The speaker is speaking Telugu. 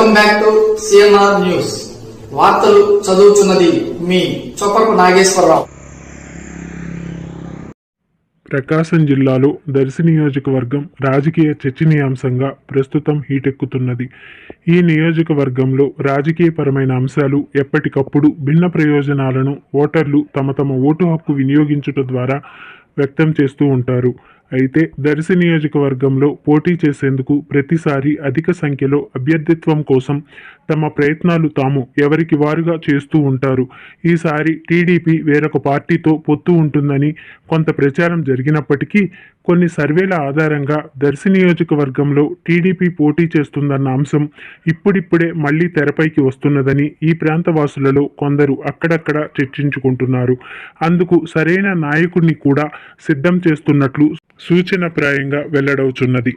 Welcome back to CNR news. వార్తలు చదువుతున్నది మీ చొప్పకు నాగేశ్వరరావు. ప్రకాశం జిల్లాలో దర్శి నియోజకవర్గం రాజకీయ చర్చనీయాంశంగా ప్రస్తుతం హీటెక్కుతున్నది. ఈ నియోజకవర్గంలో రాజకీయపరమైన అంశాలు ఎప్పటికప్పుడు భిన్న ప్రయోజనాలను ఓటర్లు తమ తమ ఓటు హక్కు వినియోగించుట ద్వారా వ్యక్తం చేస్తూ ఉంటారు. అయితే దర్శి నియోజకవర్గంలో పోటీ చేసేందుకు ప్రతిసారి అధిక సంఖ్యలో అభ్యర్థిత్వం కోసం తమ ప్రయత్నాలు తాము ఎవరికి వారుగా చేస్తూ ఉంటారు. ఈసారి టీడీపీ వేరొక పార్టీతో పొత్తు ఉంటుందని కొంత ప్రచారం జరిగినప్పటికీ కొన్ని సర్వేల ఆధారంగా దర్శి నియోజకవర్గంలో టీడీపీ పోటీ చేస్తుందన్న అంశం ఇప్పుడిప్పుడే మళ్ళీ తెరపైకి వస్తున్నదని ఈ ప్రాంతవాసులలో కొందరు అక్కడక్కడ చర్చించుకుంటున్నారు. అందుకు సరైన నాయకుడిని కూడా సిద్ధం చేస్తున్నట్లు సూచనప్రాయంగా వెల్లడవుచున్నది.